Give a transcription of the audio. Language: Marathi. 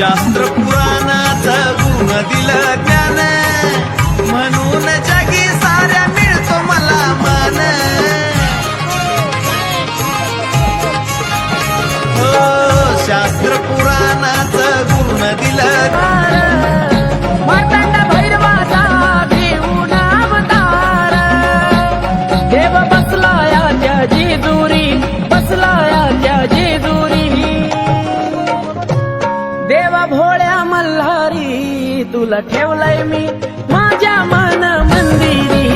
शास्त्र पुराणाचं गुण दिलं ज्ञान म्हणून जगी साऱ्या मिळतो मला मान. हो शास्त्र पुराणाचं गुण दिलं तुला ठेवलंय मी. माझ्या मन मंदिरी